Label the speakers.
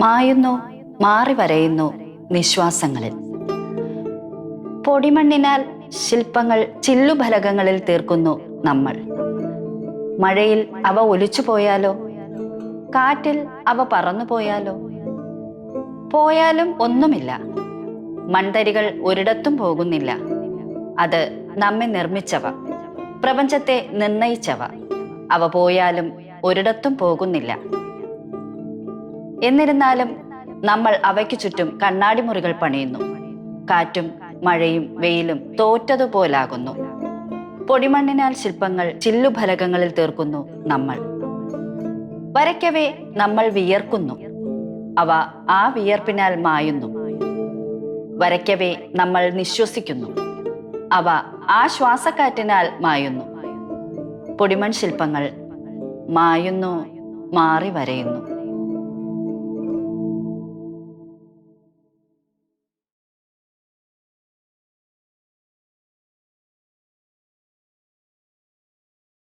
Speaker 1: മായുന്നു മാറി വരയുന്നു നിശ്വാസങ്ങളിൽ. പൊടിമണ്ണിനാൽ ശില്പങ്ങൾ ചില്ലുഫലകങ്ങളിൽ തീർക്കുന്നു നമ്മൾ. മഴയിൽ അവ ഒലിച്ചു പോയാലോ? കാറ്റിൽ അവ പറന്നു പോയാലോ? പോയാലും ഒന്നുമില്ല. മൺതരികൾ ഒരിടത്തും പോകുന്നില്ല. അത് നമ്മെ നിർമ്മിച്ചവ പ്രപഞ്ചത്തെ നിർണയിച്ചവ. അവ പോയാലും ഒരിടത്തും പോകുന്നില്ല. എന്നിരുന്നാലും നമ്മൾ അവയ്ക്ക് ചുറ്റും കണ്ണാടി മുറികൾ പണിയുന്നു. കാറ്റും മഴയും വെയിലും തോറ്റതുപോലാകുന്നു. പൊടിമണ്ണിനാൽ ശില്പങ്ങൾ ചില്ലുഫലകങ്ങളിൽ തീർക്കുന്നു നമ്മൾ. വരയ്ക്കവേ നമ്മൾ വിയർക്കുന്നു. അവ ആ വിയർപ്പിനാൽ മായുന്നു. വരയ്ക്കവേ നമ്മൾ നിശ്വസിക്കുന്നു. അവ ആ ശ്വാസക്കാറ്റിനാൽ മായുന്നു. പൊടിമൺ ശില്പങ്ങൾ മായുന്നു മാറി വരയുന്നു